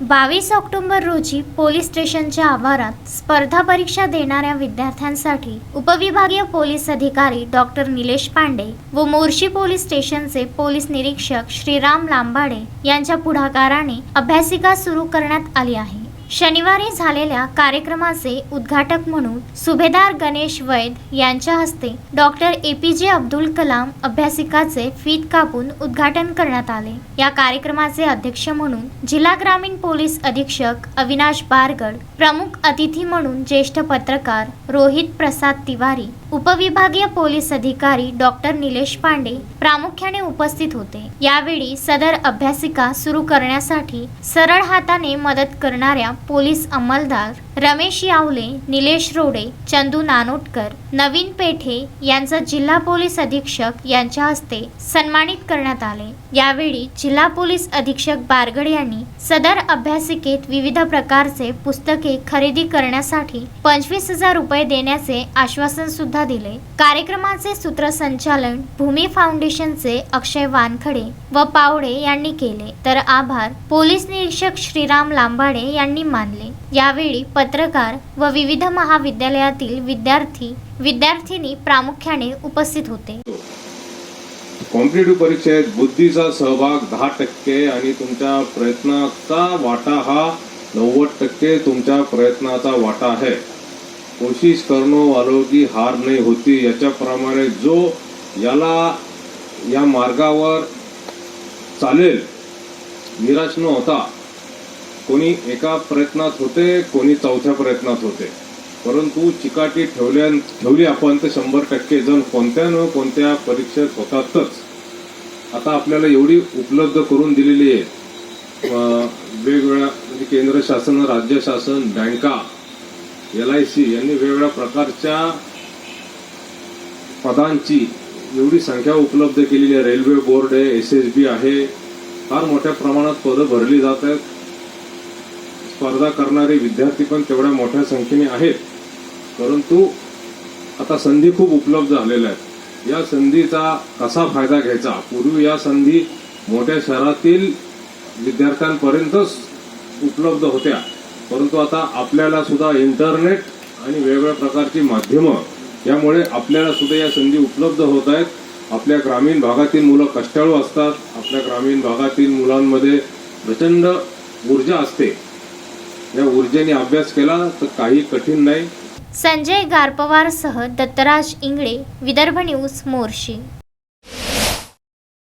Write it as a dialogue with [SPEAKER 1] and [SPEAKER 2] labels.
[SPEAKER 1] बावीस ऑक्टोबर रोजी पोलीस स्टेशनच्या आवारात स्पर्धा परीक्षा देणाऱ्या विद्यार्थ्यांसाठी उपविभागीय पोलीस अधिकारी डॉक्टर निलेश पांडे व मोर्शी पोलीस स्टेशनचे पोलीस निरीक्षक श्रीराम लांबाडे यांच्या पुढाकाराने अभ्यासिका सुरू करण्यात आली आहे. शनिवारी झालेल्या कार्यक्रमाचे उद्घाटक म्हणून सुभेदार गणेश वैद यांच्या हस्ते डॉक्टर ए पी जे अब्दुल कलाम अभ्यासिकाचे फीत कापून उद्घाटन करण्यात आले. या कार्यक्रमाचे अध्यक्ष म्हणून जिल्हा ग्रामीण पोलीस अधीक्षक अविनाश बारगड प्रमुख अतिथी म्हणून ज्येष्ठ पत्रकार रोहित प्रसाद तिवारी उपविभागीय पोलीस अधिकारी डॉक्टर निलेश पांडे प्रामुख्याने उपस्थित होते. यावेळी सदर अभ्यासिका सुरू करण्यासाठी सरळ हाताने मदत करणाऱ्या पोलीस अंमलदार रमेश यावले निलेश रोडे चंदू नानोटकर नवीन पेठे यांचा जिल्हा पोलीस अधीक्षक यांच्या हस्ते सन्मानित करण्यात आले. यावेळी जिल्हा पोलीस अधीक्षक बारगड यांनी सदर अभ्यासिकेत विविध प्रकारचे पुस्तके खरेदी करण्यासाठी पंचवीस हजार रुपये देण्याचे आश्वासन सुद्धा दिले. कार्यक्रमाचे सूत्रसंचालन भूमी फाउंडेशनचे अक्षय वानखडे व पावडे यांनी केले. तर आभार पोलीस निरीक्षक श्रीराम लांबाडे यांनी मानले. यावेळी पत्रकार व विविध महाविद्यालयातील विद्यार्थी विद्यार्थिनी प्रामुख्याने उपस्थित होते.
[SPEAKER 2] कॉम्पिटेटिव्ह परीक्षेत बुद्धीचा सहभाग दहा टक्के आणि तुमच्या प्रयत्नाचा वाटा हा नव्वद टक्के तुमच्या प्रयत्नाचा वाटा आहे. कोशिश करणं वालो की हार नाही होती. याच्याप्रमाणे जो याला या मार्गावर चालेल निराश न होता कोणी एका प्रयत्नात होते कोणी चौथ्या प्रयत्नात होते. परंतु चिकाटी ठेवल्या ठेवली आपण तर शंभर टक्के. जण कोणत्या न कोणत्या परीक्षेत होतातच. आता आपल्याला एवढी उपलब्ध करून दिलेली आहे. वेगवेगळ्या म्हणजे केंद्र शासन राज्य शासन बँका एल आय सी यांनी वेगवेगळ्या प्रकारच्या पदांची एवढी संख्या उपलब्ध केलेली आहे. रेल्वे बोर्ड आहे एस एस बी आहे. फार मोठ्या प्रमाणात पदं भरली जात आहेत. स्पर्धा करणारे विद्यार्थी पण तेवढ्या मोठ्या संख्येने आहेत. परंतु आता संधी खूप उपलब्ध झालेल्या आहेत. या संधीचा कसा फायदा घ्यायचा? पूर्वी या संधी मोठ्या शहरातील विद्यार्थ्यांपर्यंतच उपलब्ध होत्या. परंतु आता आपल्याला सुद्धा इंटरनेट आणि वेगवेगळ्या प्रकारची माध्यमं यामुळे आपल्याला सुद्धा या संधी उपलब्ध होत आहेत. आपल्या ग्रामीण भागातील मुलं कष्टाळू असतात. आपल्या ग्रामीण भागातील मुलांमध्ये प्रचंड ऊर्जा असते. या ऊर्जेने अभ्यास केला तर काही कठीण नाही.
[SPEAKER 1] संजय गारपवारसह दत्तराज इंगळे विदर्भ न्यूज मोर्शी.